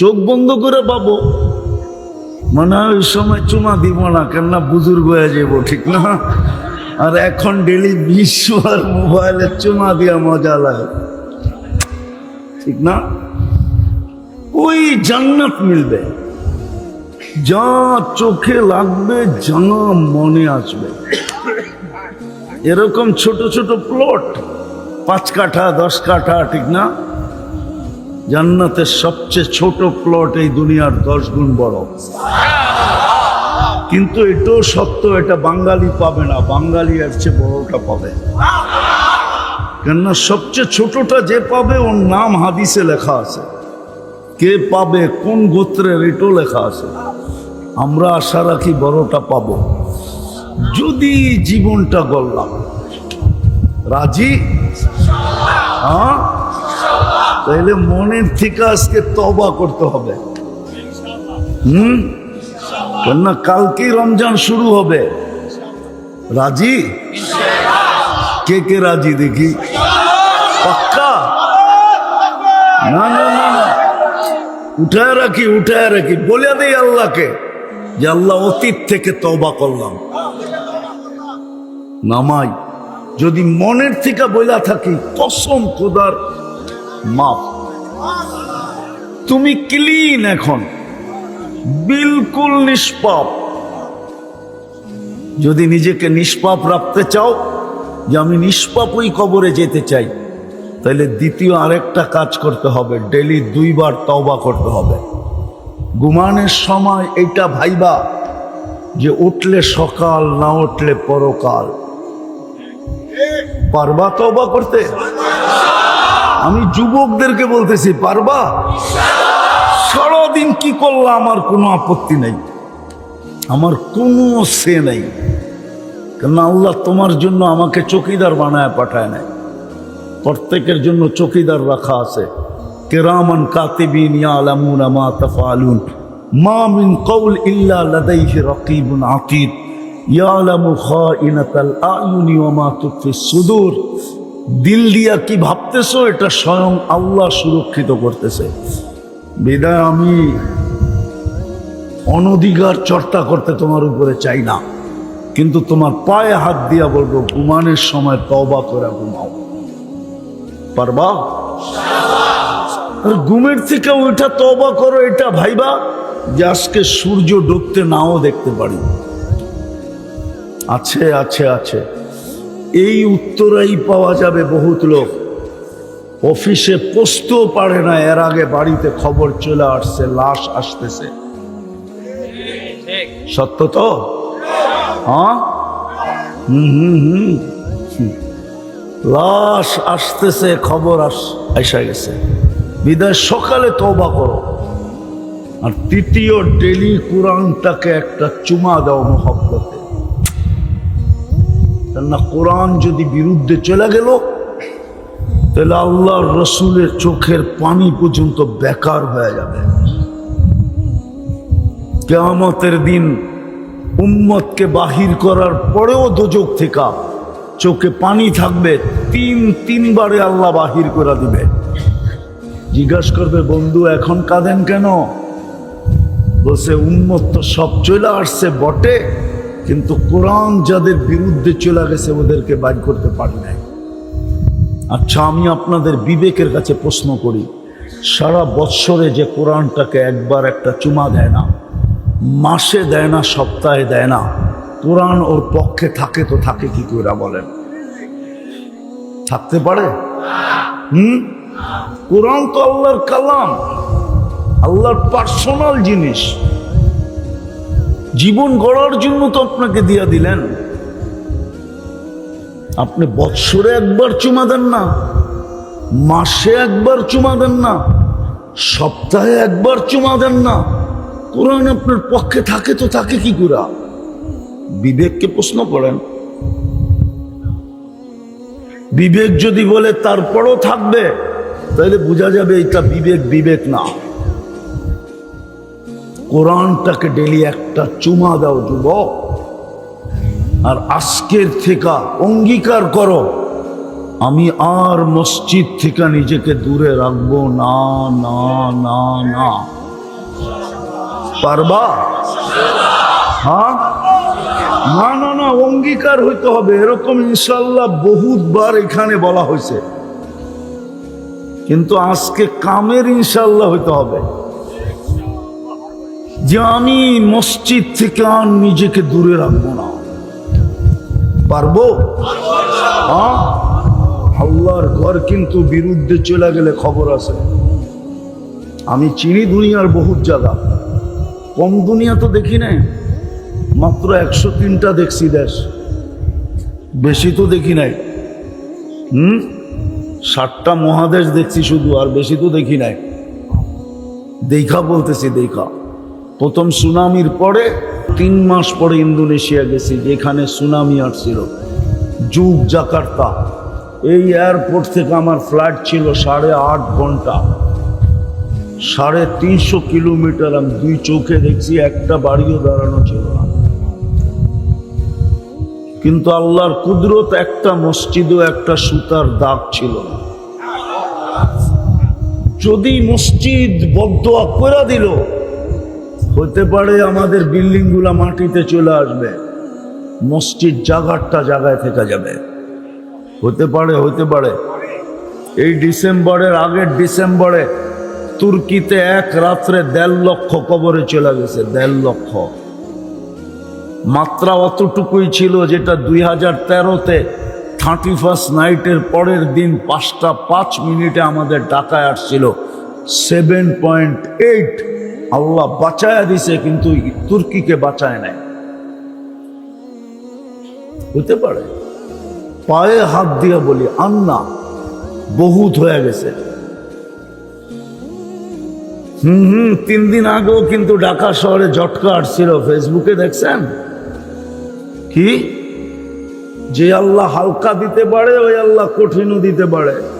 চোখ বন্ধ করে পাবো। মনে ওই সময় চুমা দিব না, কেননা বুজুর্গ হয়ে যাব, ঠিক না? আর এখন ডেলি বিশ্ব আর মোবাইলে চুমা দিয়া মজা লাগে, ঠিক না? ওই জান্নাত মিলবে। যা চোখে লাগবে, যা মনে আসবে। এরকম ছোট ছোট প্লট পাঁচ কাঠা, দশ কাঠা, ঠিক না? জান্নাতের সবচেয়ে ছোট প্লট এই দুনিয়ার দশ গুণ বড়। কিন্তু এটাও সত্য, এটা বাঙালি পাবে না, বাঙালি এর চেয়ে বড়টা পাবে। কেননা সবচেয়ে ছোটটা যে পাবে, ওর নাম হাদিসে লেখা আছে। কে পাবে, কোন গোত্রের, এটাও লেখা আছে। আমরা আশা রাখি বড়টা পাবো। যদি জীবনটা গড়লাম। রাজি? হ্যাঁ তাইলে মনের থেকে আজকে তবা করতে হবে। হুম? কেননা কালকেই রমজান শুরু হবে। রাজি? কে কে রাজি দেখি? পাক্কা? না না না না। উঠায় রাখি উঠায় রাখি। বলে দেই আল্লাহকে যে আল্লাহ অতীত থেকে তবা করলাম। নামাই। যদি মনের থেকে বইলা থাকি, কসম খোদার মাপ তুমি ক্লিন এখন। বিলকুল নিষ্পাপ। যদি নিজেকে নিষ্পাপ রাখতে চাও যে আমি নিষ্পাপই কবরে যেতে চাই, তাহলে দ্বিতীয় আরেকটা কাজ করতে হবে। ডেলি দুইবার তওবা করতে হবে। ঘুমানোর সময় এইটা ভাইবা যে উঠলে সকাল, না উঠলে পরকাল। পারবা তওবা করতে? আমি যুবকদেরকে বলতেছি, পারবা? সারাদিন কি করলাম আমার কোনো আপত্তি নেই। আমার কোনো সে নেই। কেন আল্লাহ তোমার জন্য আমাকে চকিদার বানায় পাঠায় নাই। প্রত্যেকের জন্য চকিদার রাখা আছে। কেরামান কাতিবিন ইয়ালামুন মা তাফআলুন। মা মিন কওল ইল্লা লাদাইহি রাকিবুন আতীদ। ইয়ালামু খাইনাতাল আয়ুনি ওয়া মা তুখফিস সুদূর। দিল দিয়া কি ভাবতেছো? এটা স্বয়ং আল্লাহ সুরক্ষিত করতেছে। বিদায়, আমি অনধিকার চর্চা করতে তোমার উপরে চাই না। কিন্তু তোমার পায়ে হাত দিয়া বলব, ঘুমানের সময় তবা করে ঘুমাও। পারবা? ঘুমের থেকে ওইটা তবা করো, এটা ভাইবা যে আজকে সূর্য ডুবতে নাও দেখতে পারি। আছে আছে আছে। এই উত্তরাই পাওয়া যাবে বহুত লোক। অফিসে পোষতেও পারে না, এর আগে বাড়িতে খবর চলে আসছে, লাশ আসতেছে। সত্য তো? হ্যাঁ? হুম হুম। লাশ আসতেছে, খবর আস এসে গেছে। বিদায়, সকালে তবা করো। আর তৃতীয় ডেলি কোরআনটাকে একটা চুমা দাও মহব্বতে। কেননা কোরআন যদি বিরুদ্ধে চলে গেল, তাহলে আল্লাহর রসুলের চোখের পানি পর্যন্ত বেকার হয়ে যাবে। কেয়ামতের দিন উম্মতকে বাহির করার পরেও দোজক থেকে চোখে পানি থাকবে, তিন, তিনবারে আল্লাহ বাহির করে দিবে। জিজ্ঞাসা করবে, বন্ধু, এখন কাঁদেন কেন? বলছে উন্মত তো সব চলে আসছে বটে। কিন্তু কোরআন যাদের বিরুদ্ধে চলে গেছে ওদেরকে বাইর করতে পারি নাই। আচ্ছা আমি আপনাদের বিবেকের কাছে প্রশ্ন করি, সারা বৎসরে যে কোরআনটাকে একবার একটা চুমা দেয় না, মাসে দেয় না, সপ্তাহে দেয় না, কোরআন ওর পক্ষে থাকে তো থাকে, কি করে বলেন? থাকতে পারে? হুম? কোরআন তো আল্লাহর কালাম, আল্লাহর পার্সোনাল জিনিস। জীবন গড়ার জন্য তো আপনাকে দিয়া দিলেন। আপনি বৎসরে একবার চুমা দেন না, মাসে একবার চুমা দেন না, সপ্তাহে একবার চুমা দেন না। কোরআন আপনার পক্ষে থাকে তো থাকে কি করে? বিবেককে প্রশ্ন করেন। বিবেক যদি বলে তারপরও থাকবে, তাহলে বোঝা যাবে এটা বিবেক বিবেক না। কোরআনটাকে ডেলি একটা চুমা দাও, যুবক। আর আজকের থেকে অঙ্গীকার করো, আমি আর মসজিদ থেকে নিজেকে দূরে রাখব। না না না না। পারবা? হ্যাঁ? না না না, অঙ্গীকার হইতে হবে। এরকম ইনশাল্লাহ বহুতবার এখানে বলা হয়েছে। কিন্তু আজকে কামের ইনশাল্লাহ হইতে হবে। যে আমি মসজিদ থেকে আর নিজেকে দূরে রাখব না। পারব? হ্যাঁ? আল্লাহর ঘর কিন্তু বিরুদ্ধে চলে গেলে খবর আছে। আমি চিনি দুনিয়ার বহুত জায়গা। কম দুনিয়া তো দেখি নাই। মাত্র একশো তিনটা দেখছি দেশ। বেশি তো দেখি নাই। হুম? ষাটটা মহাদেশ দেখছি শুধু, আর বেশি তো দেখি নাই। দেখা বলতেছি, দেখা। প্রথম সুনামির পরে তিন মাস পরে ইন্দোনেশিয়া গেছি, যেখানে সুনামি আসছিল। যুগ জাকার্তা। এই এয়ারপোর্ট থেকে আমার ফ্লাইট ছিল সাড়ে আট ঘণ্টা। সাড়ে তিনশো কিলোমিটার আমি দুই চোখে দেখছি, একটা বাড়িও দাঁড়ানো ছিল না। কিন্তু আল্লাহর কুদরত একটা মসজিদও, একটা সুতার দাগ ছিল না। যদি মসজিদ বদ্ধ করে দিল হতে পারে আমাদের বিল্ডিংগুলা মাটিতে চলে আসবে। মসজিদ জাগারটা জায়গায় থেকে যাবে। হতে পারে হতে পারে। এই ডিসেম্বরের আগের ডিসেম্বরে তুর্কিতে এক রাত্রে দেড় লক্ষ কবরে চলে গেছে, দেড় লক্ষ। মাত্রা অতটুকুই ছিল যেটা দুই হাজার তেরোতে থার্টি ফার্স্ট নাইটের পরের দিন পাঁচটা পাঁচ মিনিটে আমাদের টাকায় আসছিল। সেভেন পয়েন্ট এইট আল্লাহ বাঁচায় দিছে, কিন্তু তুর্কিকে বাঁচায় নাই। হতে পারে? পায়ে হাত দিয়ে বলি, আন্না, বহুত হয়ে গেছে। হুম হুম, তিন দিন আগেও কিন্তু ঢাকা শহরে জটকা আসছিল। ফেসবুকে দেখছেন? কি? যে আল্লাহ হালকা দিতে পারে, ওই আল্লাহ কঠিনও দিতে পারে।